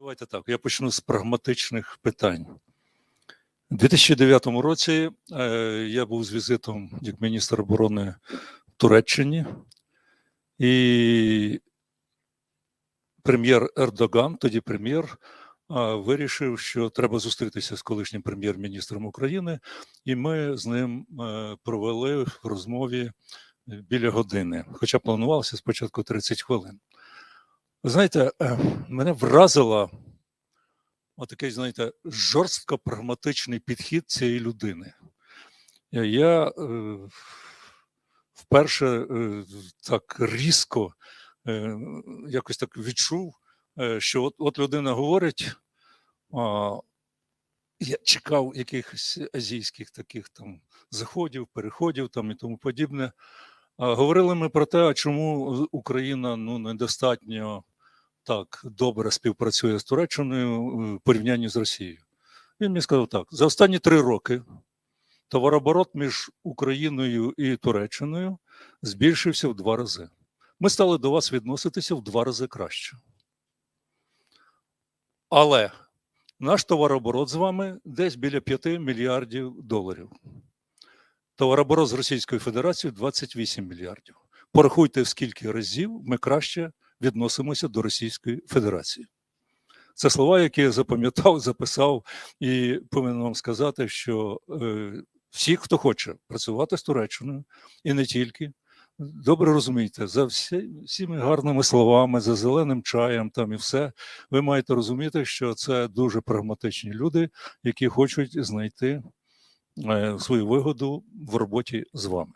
Давайте так. Я почну з прагматичних питань. У 2009 році е, я був з візитом як міністр оборони в Туреччині, і прем'єр Ердоган, тоді прем'єр, е, вирішив, що треба зустрітися з колишнім прем'єр-міністром України, і ми з ним е, провели в розмові біля години, хоча планувалося спочатку 30 хвилин. Знаєте, е, мене вразила отакий, знаєте, жорстко прагматичний підхід цієї людини. Я- е, вперше е, так різко якось так відчув, що от, от людина говорить, я чекав якихось азійських таких там заходів, переходів там і тому подібне. Говорили ми про те, чому Україна ну, недостатньо так добре співпрацює з Туреччиною в порівнянні з Росією. Він мені сказав так: за останні три роки товарооборот між Україною і Туреччиною збільшився в два рази. Ми стали до вас відноситися в два рази краще. Але наш товарооборот з вами десь біля 5 мільярдів доларів. Товарооборот з Російською Федерацією 28 мільярдів. Порахуйте, в скільки разів ми краще відносимося до Російської Федерації. Це слова, які я запам'ятав, записав, і повинен вам сказати, що е, всі, хто хоче працювати з Туреччиною, і не тільки, добре розумієте, за всі, всіми гарними словами, за зеленим чаєм там і все, ви маєте розуміти, що це дуже прагматичні люди, які хочуть знайти е, свою вигоду в роботі з вами.